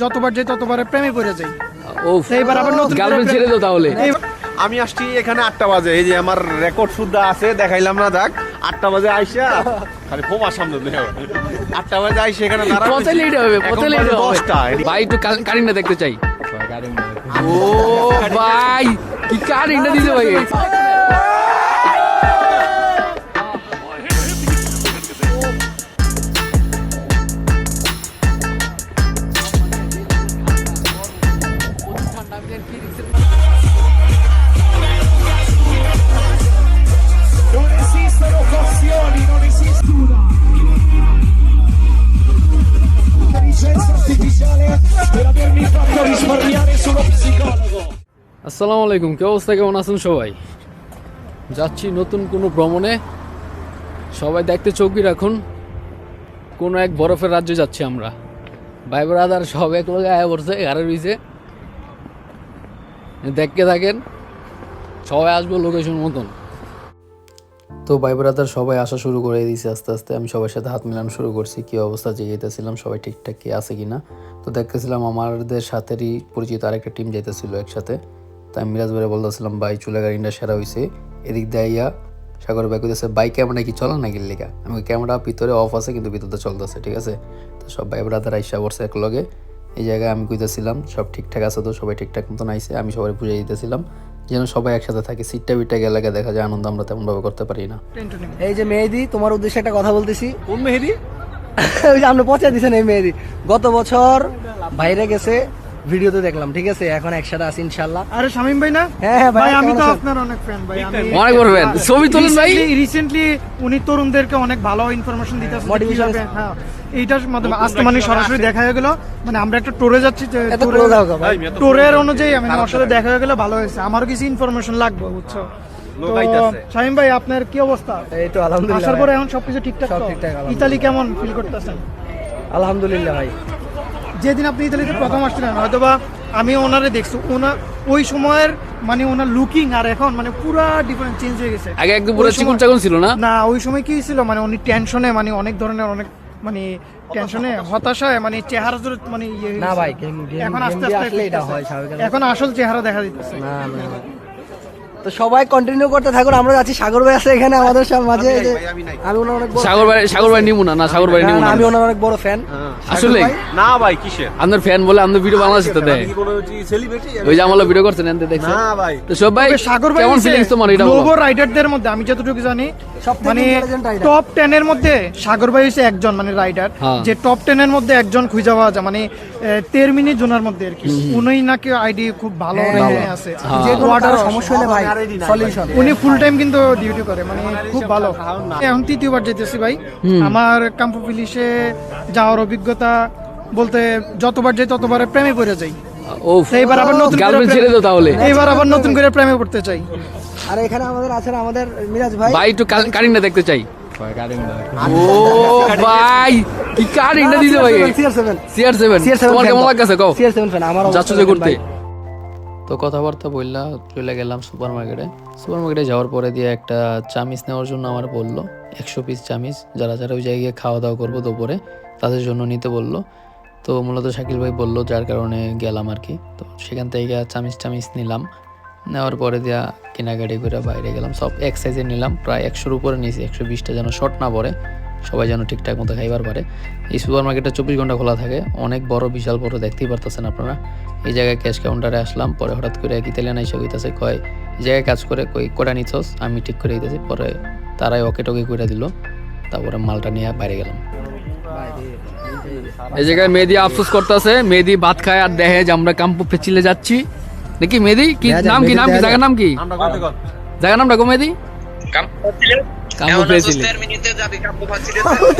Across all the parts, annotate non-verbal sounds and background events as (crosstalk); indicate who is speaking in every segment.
Speaker 1: যতবার যাই ততবার প্রেমে পড়ে যাই।
Speaker 2: ও
Speaker 1: এইবার আবার নতুন
Speaker 2: গার্লফ্রেন্ড ছেড়ে দাও তাহলে।
Speaker 3: আমি আসছি এখানে আটটা বাজে এই যে আমার রেকর্ড শুদ্ধা আছে দেখাইলাম না দেখ। আটটা বাজে আইসা। খালি ফোমার সামনে দেখো। আটটা বাজে আইসা এখানে
Speaker 2: পথে লেট হবে পথে লেট হবে।
Speaker 3: দশটা।
Speaker 2: ভাই একটু কারিনা দেখতে চাই। ও ভাই কি কারিনা দিছে ভাই। আসসালামু আলাইকুম, কি অবস্থা? কেমন আছেন সবাই? যাচ্ছি নতুন কোনো ভ্রমণে। সবাই দেখতে চৌকি রাখুন। কোনো এক বরফের রাজ্যে যাচ্ছি আমরা। ভাই ব্রাদার, সব এক লোক আয়া পড়ছে ঘরে রয়েছে দেখতে থাকেন, সবাই আসব লোকেশন মতন। তো ভাই ব্রাদার, সবাই আসা শুরু করে দিয়েছে আস্তে আস্তে। আমি সবার সাথে হাত মেলানো শুরু করছি, কি অবস্থা জিজ্ঞেসছিলাম সবাই ঠিকঠাক কি আছে কিনা। তো দেখতেছিলাম আমাদের সাথেরই পরিচিত আরেকটা টিম যাইতেছিল একসাথে। তাই মিরাজ ভাইরে বলতেছিলাম ভাই চুলে গাড়িটা সেরা হয়েছে এদিক দিয়ে ইয়া সাগর ভাই কইতেছে বাইক ক্যামেরা কি চলে নাকি লেগা? আমি ক্যামেরা ভিতরে অফ আছে কিন্তু ভিতরে চলতেছে ঠিক আছে? তো সব ভাই ব্রাদার আইসা পড়ছে এক লগে এই জায়গায় আমি কইতেছিলাম সব ঠিকঠাক আছে তো? সবাই ঠিকঠাক মতন আইসে আমি সবাই বুঝিয়ে দিতেছিলাম যেন সবাই একসাথে থাকে। সিটটা বিটটা গেলে দেখা যায় আনন্দ আমরা তেমন ভাবে করতে পারি না।
Speaker 4: এই যে মেহেদি তোমার উদ্দেশ্যে একটা কথা বলতেছি।
Speaker 3: কোন মেহেদি? (laughs)
Speaker 4: ওই যে আপনি পৌঁছে দিচ্ছেন এই মেহেদি। গত বছর বাইরে গেছে ভিডিওতে দেখলাম ঠিক আছে? এখন একসাথে আছি ইনশাল্লাহ
Speaker 1: আরে শামিম ভাই না?
Speaker 4: হ্যাঁ, হ্যাঁ, ভাই,
Speaker 1: আমি তো? আপনার অনেক ফ্যান ভাই আমি
Speaker 2: অনেক বড় fan। ছবি তোলেন ভাই।
Speaker 1: রিসেন্টলি উনি তরুণদেরকে অনেক ভালো ইনফরমেশন দিতে যে
Speaker 4: Motivation
Speaker 1: হ্যাঁ এইটার মাধ্যমে আজকে মানে সরাসরি দেখা হয়ে গেল। মানে আমরা একটা টোরে যাচ্ছি টোরের অনুযায়ী আমি আমার সাথে দেখা হয়ে গেলে ভালো হয়েছে। আমারও কিছু ইনফরমেশন লাগবে বুঝছ? তো
Speaker 3: লোক
Speaker 1: ভাই আপনার কি অবস্থা?
Speaker 4: এই তো আলহামদুলিল্লাহ
Speaker 1: আসার পরে এখন সবকিছু ঠিকঠাক। ইতালি কেমন ফিল করতেছেন?
Speaker 4: আলহামদুলিল্লাহ ভাই।
Speaker 1: যেদিন আপনি ইতালিতে প্রথম আসছিলেন হয়তোবা আমি ওনারে দেখছি। ওনার ওই সময়ের মানে ওনার লুকিং আর এখন মানে পুরা ডিফারেন্ট চেঞ্জ হয়ে গেছে।
Speaker 2: আগে একদম পুরো চিকন চাকন ছিল না?
Speaker 1: না ওই সময় কি ছিল? মানে উনি টেনশনে মানে অনেক ধরনের অনেক মানে টেনশনে হতাশায় মানে চেহারা জোরে মানে ইয়ে
Speaker 4: না ভাই
Speaker 1: এখন আস্তে আস্তে
Speaker 4: এটা হয় স্বাভাবিক।
Speaker 1: এখন আসল চেহারা দেখা দিতেছে।
Speaker 4: না না। তো সবাই কন্টিনিউ করতে থাকুন আমরা যাচ্ছি সাগর ভাই আছে এখানে আমাদের সব মাঝে
Speaker 3: আমি
Speaker 4: ওনার অনেক বড়
Speaker 2: সাগর ভাই সাগর ভাই নিমু না না সাগর ভাই নিমু
Speaker 4: না, আমি ওনার অনেক বড় ফ্যান
Speaker 2: আসলে
Speaker 3: না ভাই কিসে
Speaker 2: আপনার ফ্যান বলে আপনার ভিডিও বাংলাদেশে তো দেয়। ওই যে আমার ভিডিও করছেন এনতে দেখছেন।
Speaker 3: না ভাই।
Speaker 2: তো সব ভাই
Speaker 1: সাগর ভাই
Speaker 2: কেমন ফিলিংস তোমার? এটা
Speaker 1: রাইডারদের মধ্যে আমি যতটুকু জানি মানে টপ টেন এর মধ্যে সাগর ভাই হচ্ছে একজন মানে রাইডার
Speaker 2: হ্যাঁ।
Speaker 1: যে টপ টেন এর মধ্যে একজন খুঁজে পাওয়া যায় মানে তের মিনিট জোনার মধ্যে আর কি। উনি নাকি আইডি খুব ভালো
Speaker 4: হ্যাঁ, হ্যাঁ।
Speaker 1: আছে।
Speaker 4: যে। সমস্যা হলে ভাই সলিউশন
Speaker 1: উনি ফুল টাইম কিন্তু ডিউটি করে মানে খুব ভালো। এখন তৃতীয়বার যেতেছি ভাই। আমার কাম্পু পুলিশে যাওয়ার অভিজ্ঞতা বলতে যতবার যাই ততবার প্রেমে পড়ে যাই। এবার আবার নতুন করে প্রেমে পড়তে চাই।
Speaker 4: আর এখানে আমাদের আছেন আমাদের মিরাজ ভাই।
Speaker 2: ভাই একটু কারিনা দেখতে চাই। ও ভাই কি কারিনা দিছে ভাই।
Speaker 4: CR seven
Speaker 2: CR seven
Speaker 4: CR seven
Speaker 2: তোমার কেমন লাগছে কও।
Speaker 4: সিআর সেভেন ফ্যান আমার
Speaker 2: যাচ্ছ যে ঘুরতে? তো কথাবার্তা বললা চলে গেলাম সুপার মার্কেটে সুপার মার্কেটে যাওয়ার পরে দিয়ে একটা চামিচ নেওয়ার জন্য আমার বলল একশো পিস চামিচ। যারা যারা ওই জায়গায় খাওয়া দাওয়া করব দুপুরে তাদের জন্য নিতে বলল। তো মূলত শাকিল ভাই বলল যার কারণে গেলাম আর কি। তো সেখান থেকে চামিচ টামিচ নিলাম। নেওয়ার পরে দিয়া কেনাকাটি করে বাইরে গেলাম। সব এক সাইজে নিলাম, প্রায় একশোর উপরে নিয়েছি একশো বিশটা যেন শর্ট না পড়ে, সবাই যেন ঠিকঠাক মতো খাইবার পারে। এই সুপার মার্কেটটা চব্বিশ ঘণ্টা খোলা থাকে, অনেক বড় বিশাল বড় দেখতেই পারতেছেন আপনারা। এই জায়গায় ক্যাশ কাউন্টারে আসলাম, পরে হঠাৎ করে এক ইতালিয়ান এসে কইতাছে, কয়, এই জায়গায় কাজ করে, কই, কোটা নিছস? আমি ঠিক করে দিতেছি, পরে তারাই ওকে টকে করে দিল, তারপরে মালটা নিয়ে বাইরে গেলাম। এই জায়গায় মেহেদি আফসোস করতেছে, মেহেদি ভাত খায় আর দেখে যে আমরা কাম্পু ফেচিলে যাচ্ছি। দেখি মেহেদি কি? নাম কি নাম কি? জায়গার নাম কি? জায়গার নামটা কো মেহেদি। কাম্পু ফেচিলে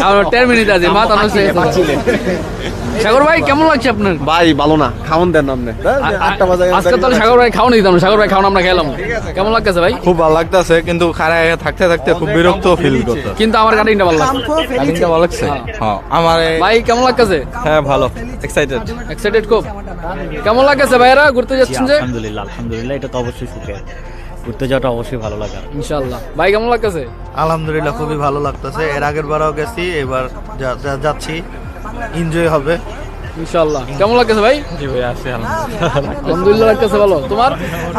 Speaker 2: আর টেন মিনিট আছে মা তানো সাগর ভাই কেমন লাগছে আপনার?
Speaker 3: ভাই ভালো না। খাওন দেন আপনি। আটটা বাজে
Speaker 2: আজকে তাহলে সাগর ভাই খাওয়ানো দিতাম সাগর ভাই খাওয়ানো আমরা খেলাম। কেমন লাগতেছে ভাই?
Speaker 5: খুব ভালো লাগতেছে কিন্তু খারাপ থাকতে থাকতে খুব বিরক্ত ফিল করতে।
Speaker 2: কিন্তু আমার কাটিংটা ভালো লাগছে।
Speaker 5: কাটিংটা ভালো লাগছে? হ্যাঁ আমার
Speaker 2: ভাই কেমন লাগতেছে?
Speaker 5: হ্যাঁ ভালো। এক্সাইটেড
Speaker 2: এক্সাইটেড খুব। কেমন লাগতেছে ভাইরা ঘুরতে যাচ্ছেন যে?
Speaker 6: আলহামদুলিল্লাহ আলহামদুলিল্লাহ এটা তো অবশ্যই সুখের। ঘুরতে যাওয়াটা অবশ্যই ভালো লাগে।
Speaker 2: ইনশাআল্লাহ। ভাই কেমন লাগতেছে?
Speaker 7: আলহামদুলিল্লাহ খুবই ভালো লাগতেছে। এর আগের বারও গেছি এবার যা- যা- যাচ্ছি। এনজয় হবে।
Speaker 2: ইনশাল্লাহ কেমন লাগতেছে ভাই?
Speaker 5: জি ভাই আছে
Speaker 2: আলহামদুলিল্লাহ। লাগতেছে ভালো। তোমার?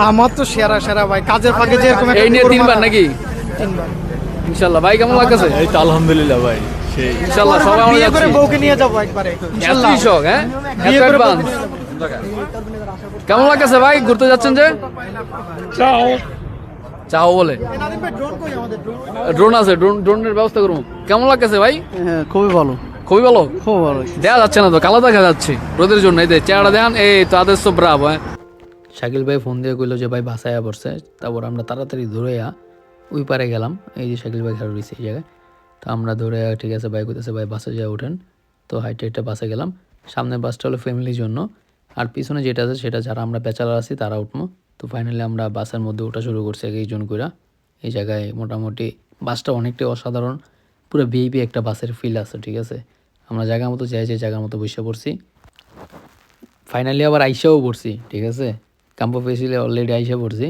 Speaker 1: আমার তো সেরা সেরা ভাই। কাজের ফাঁকে যে এরকম একটা
Speaker 2: এই নিয়ে
Speaker 1: কুকুর
Speaker 2: তিনবার
Speaker 1: মারা-
Speaker 2: নাকি?
Speaker 1: তিনবার।
Speaker 2: ইনশাল্লাহ ভাই কেমন লাগতেছে?
Speaker 5: এই তো আলহামদুলিল্লাহ ভাই সেই।
Speaker 2: ইনশাল্লাহ সবাই আমরা
Speaker 1: বিয়ে করে
Speaker 2: যাচ্ছি
Speaker 1: বউকে নিয়ে যাব একবারে ইনশাল্লাহ
Speaker 2: এতই শখ হ্যাঁ?
Speaker 1: বিয়ে
Speaker 2: এত
Speaker 1: করে
Speaker 2: কেমন লাগতেছে ভাই? ঘুরতে যাচ্ছেন যে. চাও বলে?
Speaker 1: ড্রোন কই আমাদের ড্রোন
Speaker 2: ড্রোন আছে ড্রোন ড্রোনের ব্যবস্থা করব। কেমন লাগতেছে ভাই?
Speaker 4: হ্যাঁ খুবই ভালো।
Speaker 2: খুবই ভালো?
Speaker 4: খুব ভালো।
Speaker 2: দেখা যাচ্ছে না তো কালো দেখা যাচ্ছে। রোদের জন্য এই যে চেহারা দেখান এই তো সব ব্রাভ হ্যাঁ। শাকিল ভাই ফোন দিয়ে কইলো যে ভাই বাসায় পড়ছে। তারপর আমরা তাড়াতাড়ি ধরে ওই পারে গেলাম। এই যে শাকিল ভাই খেলা রয়েছে এই জায়গায়। তো আমরা ধরে ঠিক আছে ভাই কইতেছে ভাই বাসে যায় ওঠেন তো হাইটে একটা বাসে গেলাম। সামনের বাসটা হলো ফ্যামিলির জন্য। আর পিছনে যেটা আছে সেটা যারা আমরা ব্যাচেলার আছি তারা উঠবো। তো ফাইনালি আমরা বাসের মধ্যে ওঠা শুরু করছি এক একজন কইরা। এই জায়গায় মোটামুটি বাসটা অনেকটাই অসাধারণ। পুরো ভিআইপি একটা বাসের ফিল আছে, ঠিক আছে? আমরা জায়গা মতো যাই, যে জায়গার মতো বসে পড়ছি। ফাইনালি আবার আইসাও পড়ছি, ঠিক আছে? কাম্পো ফেসিলে অলরেডি আইসা পড়ছি।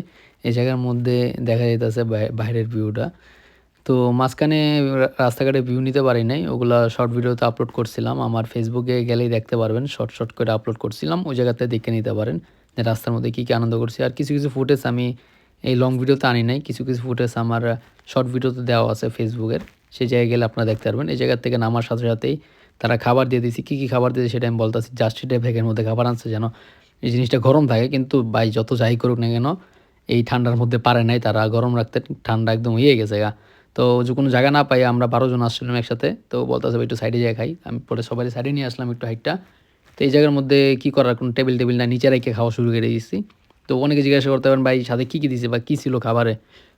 Speaker 2: এই জায়গার মধ্যে দেখা যাইতেছে বাইরের ভিউটা তো মাঝখানে রাস্তাঘাটে ভিউ নিতে পারি নাই। ওগুলা শর্ট ভিডিওতে আপলোড করছিলাম। আমার ফেসবুকে গেলেই দেখতে পারবেন শর্ট শর্ট করে আপলোড করছিলাম। ওই জায়গাতে দেখে নিতে পারেন। যে রাস্তার মধ্যে কী কী আনন্দ করছি। আর কিছু কিছু ফুটেজ আমি এই লং ভিডিওতে আনি নাই, কিছু কিছু ফুটেজ আমার শর্ট ভিডিওতে দেওয়া আছে ফেসবুকের সেই জায়গায় গেলে আপনারা দেখতে পারবেন। এই জায়গার থেকে নামার সাথে সাথেই তারা খাবার দিয়ে দিয়েছি। কী কী খাবার দিয়েছে সেটা আমি বলতেছি। জাস্ট সেটা ব্যাগের মধ্যে খাবার আনছে যেন এই জিনিসটা গরম থাকে। কিন্তু ভাই, যত যাই করুক না কেন, এই ঠান্ডার মধ্যে পারে নাই তারা। গরম রাখতে ঠান্ডা একদম ইয়ে গেছে গা। তো যে কোনো জায়গা না পাই আমরা বারো জন আসছিলাম একসাথে। তো বলতেছে ভাই, একটু সাইডে যাই খাই। আমি পরে সবাই সাইডে নিয়ে আসলাম একটু হাইটটা তো এই জায়গার মধ্যে কী করার কোনো টেবিল টেবিল না নিচে রেখে খাওয়া শুরু করে দিয়েছি। তো অনেকে জিজ্ঞাসা করতে পারেন, ভাই সাথে কী কী দিয়েছে বা কী ছিল খাবারে?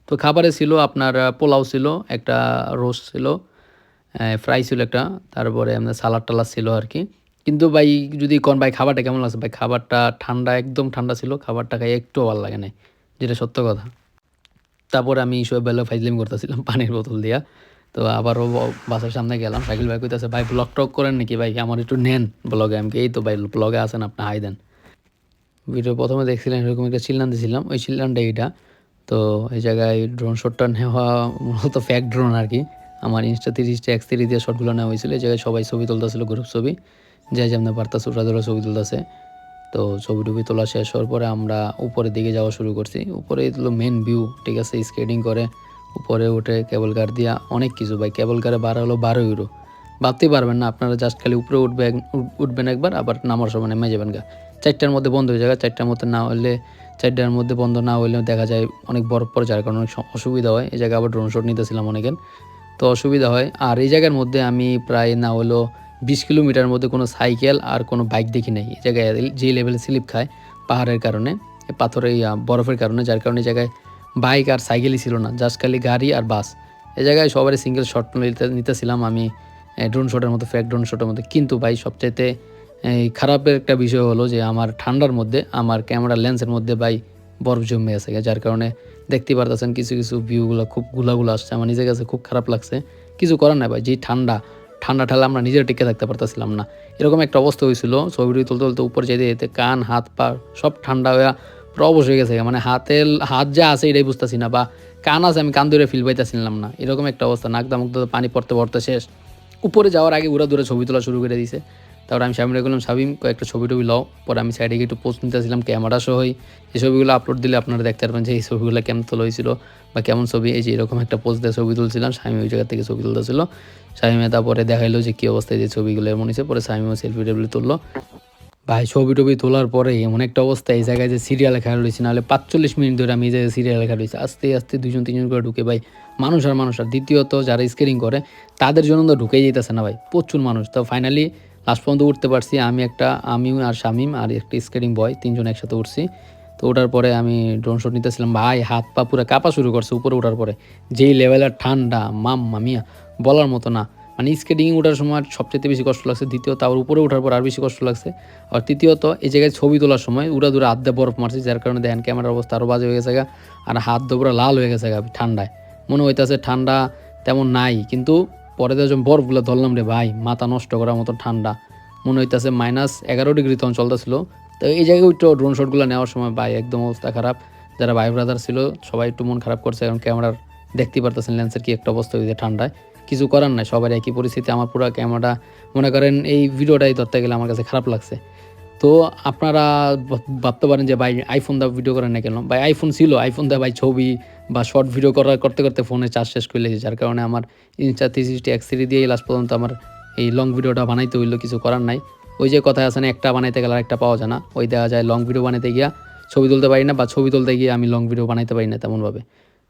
Speaker 2: তো খাবারে ছিল আপনার পোলাও ছিল, একটা রোস্ট ছিল ফ্রাই ছিল একটা, তারপরে আপনার সালাদ টালাদ ছিল আর কি। কিন্তু ভাই, যদি কোন, ভাই, খাবারটা কেমন লাগছে? ভাই, খাবারটা ঠান্ডা, একদম ঠান্ডা ছিল, খাবারটা খাই একটু ভালো লাগে না যেটা সত্য কথা। তারপরে আমি সব বেলা ফাইজলিম করতেছিলাম পানির বোতল দিয়া। তো আবারও বাসার সামনে গেলাম। শাকিল ভাই কইতেছে, ভাই ব্লগ টক করেন নাকি? ভাই, আমার একটু নেন ব্লগে আমি এই তো ভাই ব্লগে আছেন, আপনি হাই দেন। ভিডিও প্রথমে দেখছিলেন, এরকম একটা চিল্লান দিয়েছিলাম ওই চিল্লানটা এইটা। তো এই জায়গায় ড্রোন শটটা নেওয়া মূলত ফ্যাক ড্রোন আর কি। আমার ইনস্টা তিরিশটা এক্স তিরিশ দিয়ে শটগুলো নেওয়া হয়েছিল। এই জায়গায় সবাই ছবি তুলতেছিল গ্রুপ ছবি। যে যেমন পারতাছে, ওরা ধরে ছবি তুলতেছে। তো ছবি টবি তোলা শেষ হওয়ার পরে আমরা উপরের দিকে যাওয়া শুরু করছি। উপরে মেন ভিউ ঠিক আছে স্কেটিং করে। উপরে উঠে কেবল কার দিয়া অনেক কিছু। ভাই কেবল কারে বারো হলো বারো ইউরো ভাবতেই পারবেন না, আপনারা জাস্ট খালি উপরে উঠবে উঠবেন একবার, আবার নামার সময় নেমে যাবেন গা। চারটার মধ্যে বন্ধ হয়ে যাবে, চারটার মধ্যে না হলে, চারটার মধ্যে বন্ধ না হলে দেখা যায় অনেক বরফ পড়ে যার কারণে অনেক অসুবিধা হয়। এই জায়গায় আবার ড্রোন শট নিতেছিলাম অনেকের। তো অসুবিধা হয়। আর এই জায়গার মধ্যে আমি প্রায় না হলো বিশ কিলোমিটার মধ্যে কোনো সাইকেল আর কোনো বাইক দেখি নাই। এই জায়গায় যে লেভেলে স্লিপ খায় পাহাড়ের কারণে, পাথরের বরফের কারণে, যার কারণে এই জায়গায় বাইক আর সাইকেলই ছিল না জাস্ট খালি গাড়ি আর বাস। এ জায়গায় সবারই সিঙ্গেল শট নিতে, নিতেছিলাম আমি ড্রোন শটের মতো ফ্যাক ড্রোন শটের মধ্যে কিন্তু ভাই, সবচাইতে এই খারাপের একটা বিষয় হলো যে, আমার ঠান্ডার মধ্যে, আমার ক্যামেরা লেন্সের মধ্যে ভাই বরফ জমে গেছে যার কারণে দেখতে পারতেছেন কিছু কিছু ভিউগুলো খুব গুলাগুলো আসছে। আমার নিজের কাছে খুব খারাপ লাগছে। কিছু করার নাই ভাই যে ঠান্ডা ঠান্ডা ঠান্ডা আমরা নিজের টিকে থাকতে পারতেছিলাম না। এরকম একটা অবস্থা হয়েছিল ছবিটি তুলতে তুলতে উপরে যেতে যেতে কান, হাত, পা সব ঠান্ডা হয়ে অবশ হয়ে গেছে মানে হাতের হাত যা আছে এটাই বুঝতেছি না, বা কান আছে আমি কান ধরে ফিল পাইতেছিলাম না। এরকম একটা অবস্থা, নাক দামুক পানি পড়তে পড়তে শেষ। উপরে যাওয়ার আগে উড়া দূরে ছবি তোলা শুরু করে দিয়েছে তারপর আমি সামনে বললাম, সাবিম, কয়েকটা ছবি টবি লও। পরে আমি সাইডে গিয়ে একটু পোস্ট নিতেছিলাম ক্যামেরা সহই এই ছবিগুলো আপলোড দিলে আপনারা দেখতে পারবেন যে এই ছবিগুলো কেমন তোলা হয়েছিল, বা কেমন ছবি। এই যে এরকম একটা পোস্ট দিয়ে ছবি তুলছিলাম স্বামী ওই জায়গা থেকে ছবি তুলতেছিল। স্বামী তারপরে দেখাইলো যে কী অবস্থায় যে ছবিগুলো এমন হয়েছে। পরে স্বামীও সেলফি টেলফি তুললো। ভাই ছবি টবি তোলার পরে এমন একটা অবস্থা, এই জায়গায় যে সিরিয়াল লেখা রয়েছে, নাহলে পাঁচচল্লিশ মিনিট ধরে আমি এই জায়গায় সিরিয়াল লেখা রয়েছে। আস্তে আস্তে দুজন তিনজন করে ঢুকে ভাই, মানুষ আর মানুষ। আর দ্বিতীয়ত, যারা স্কেটিং করে, তাদের জন্য তো ঢুকেই যেতেছে না ভাই, প্রচুর মানুষ। তো ফাইনালি লাস্ট পর্যন্ত উঠতে পারছি, আমি একটা, আমি আর শামিম আর একটা স্কেটিং বয় তিনজন একসাথে উঠছি। তো ওঠার পরে আমি ড্রোন শট নিতেছিলাম, ভাই, হাত পা পুরো কাঁপা শুরু করছে উপরে ওঠার পরে। যেই লেভেলের ঠান্ডা মাম মামিয়া বলার মতো না। মানে স্কেটিং ওঠার সময় সবচেয়ে বেশি কষ্ট লাগছে, দ্বিতীয়ত আবার উপরে ওঠার পর আর বেশি কষ্ট লাগছে। আর তৃতীয়ত এই জায়গায় ছবি তোলার সময় উড়া দূরে দিয়ে বরফ মারছে, যার কারণে দেখেন ক্যামেরার অবস্থা আরও বাজে হয়ে গেছে গা, আর হাত দিয়ে পুরো লাল হয়ে গেছে গা ঠান্ডায়। মনে হইতেছে ঠান্ডা তেমন নাই, কিন্তু পরে তো যখন বরফগুলো ধরলাম রে ভাই, মাথা নষ্ট করার মতো ঠান্ডা। মনে হইতেছে মাইনাস এগারো ডিগ্রি তখন চলতেছিল। তো এই জায়গায় একটু ড্রোন শটগুলো নেওয়ার সময় ভাই একদম অবস্থা খারাপ। যারা ভাই ব্রাদার ছিল সবাই একটু মন খারাপ করছে, কারণ ক্যামেরার দেখতে পারতেছেন লেন্সের কি একটা অবস্থা হয়েছে ঠান্ডায়। কিছু করার নাই সবার একই পরিস্থিতি, আমার পুরো ক্যামেরাটা মনে করেন এই ভিডিওটাই ধরতে গেলে আমার কাছে খারাপ লাগছে। তো আপনারা ভাব- ভাবতে পারেন যে ভাই আইফোন দা ভিডিও করেন না কেন? ভাই আইফোন ছিল আইফোন দা ভাই ছবি বা শর্ট ভিডিও করার, করতে করতে ফোনে চার্জ শেষ করে লেগেছে যার কারণে আমার ইনস্টা থ্রি সিক্সটি এক সিরি দিয়েই লাস্ট পর্যন্ত আমার এই লং ভিডিওটা বানাইতে হইল, কিছু করার নাই। ওই যে কথা আছে না একটা বানাইতে গেলে একটা পাওয়া যায় না। ওই দেখা যায় লং ভিডিও বানাইতে গিয়া ছবি তুলতে পারি না বা ছবি তুলতে গিয়ে আমি লং ভিডিও বানাইতে পারি না তেমনভাবে।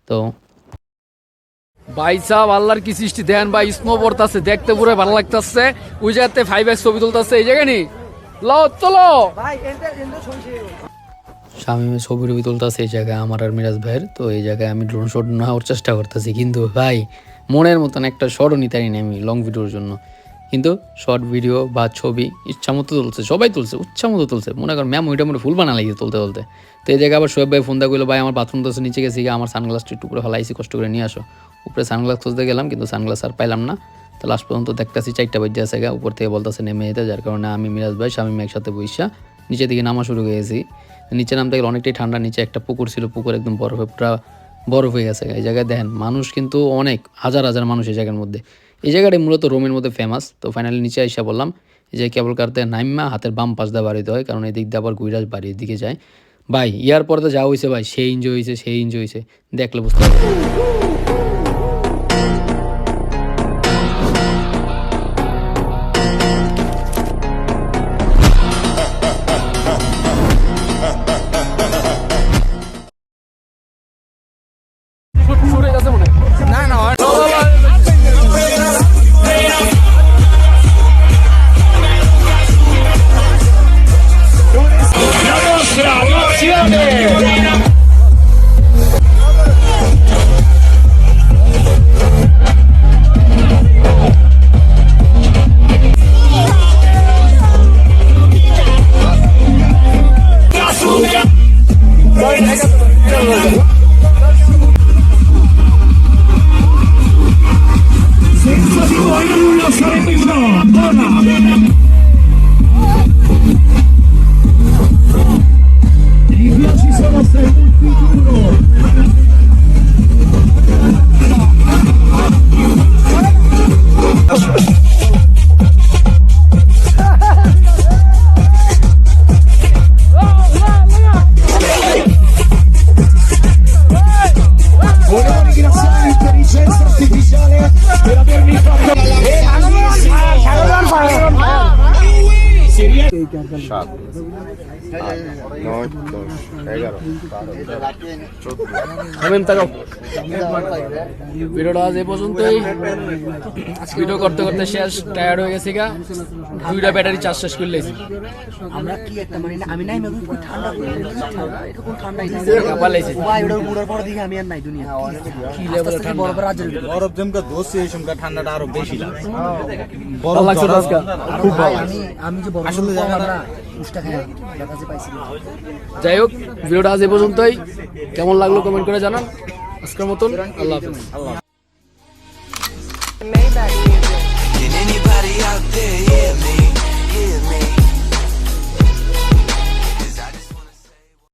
Speaker 2: তো
Speaker 7: ভাই সাহ আল্লাহর কি সৃষ্টি? দেন ভাই স্নো পড়তাছে দেখতে পুরো ভালো লাগতাছে। ওই জায়গাতে ফাইভ এক্স ছবি তুলতাছে এই জায়গা নি? লও চলো
Speaker 2: স্বামী ছবি টবি তুলতেছে এই জায়গায় আমার আর মিরাজ ভাইয়ের। তো এই জায়গায় আমি ড্রোন শট নেওয়ার চেষ্টা করতেছি। কিন্তু ভাই মনের মতন একটা শটও নিতে পারিনি আমি লং ভিডিওর জন্য। কিন্তু শর্ট ভিডিও বা ছবি ইচ্ছা মতো তুলছে, সবাই তুলছে ইচ্ছা মতো তুলছে। মনে কর ম্যাম ওইটা মনে ফুল বানা লাগিয়ে তুলতে তুলতে। তো এই জায়গায় আবার সোয়েব ভাই ফোন দা করল ভাই, আমার বাথরুম তো নিচে গেছি, গিয়ে আমার সানগ্লাসটা একটু করে ফেলাইছি, কষ্ট করে নিয়ে আসো। উপরে সানগ্লাস খুঁজতে গেলাম, কিন্তু সানগ্লাস আর পাইলাম না। তো লাস্ট পর্যন্ত দেখতেছি চারটা বাজে আছে গা, উপর থেকে বলতেছে, নেমে যেতে যার কারণে আমি, মিরাজ ভাই শামিম একসাথে বইসা নিচে দিকে নামা শুরু হয়ে গেছি নিচে নামতে গেলে অনেকটাই ঠান্ডা, নিচে একটা পুকুর ছিল, পুকুর একদম বরফে পুরা বরফ হয়ে গেছে এই জায়গায় দেখেন, মানুষ কিন্তু অনেক, হাজার হাজার মানুষ এই জায়গার মধ্যে। এই জায়গাটা মূলত রোমের মধ্যে ফেমাস তো ফাইনালি নিচে আসা বললাম এই যে কেবল কারতে নাইমা হাতের বাম পাশ দিয়ে বাড়িতে হয়, কারণ এদিক দিক দিয়ে আবার গুইরাজ বাড়ির দিকে যায়। ভাই, ইয়ার পরে তো যা হয়েছে ভাই, সেই এনজয় হয়েছে সেই এনজয় হয়েছে দেখলে বুঝতে পারবে
Speaker 8: Yeah.
Speaker 3: সাত। আট নয় দশ এগারো
Speaker 7: থামেন তাকাও ভিডিওটা আজ এই পর্যন্তই। ভিডিও করতে করতে শেষ টায়ার্ড হয়ে গেছি গা। দুইটা ব্যাটারি চার্জ শেষ করে লেছি
Speaker 4: আমরা কি একটা মানে আমি নাই ঠান্ডা এরকম ঠান্ডা
Speaker 7: পালাইছি
Speaker 4: ভাই ওটা উড়ার পর দিকে আমি আর নাই দুনিয়া। কি লেভেল ঠান্ডা। বড় বড় রাজ্যের
Speaker 6: বরফ জমকা এই সময় ঠান্ডাটা আরও বেশি লাগে
Speaker 7: ভালো লাগছে আজকে।
Speaker 4: খুব ভালো আমি আমি যে আসলে
Speaker 7: যাই হোক ভিডিওটা আজ এ পর্যন্তই। কেমন লাগল কমেন্ট করে জানান। আজকের মতন আল্লাহ হাফিজ।
Speaker 9: Can anybody out there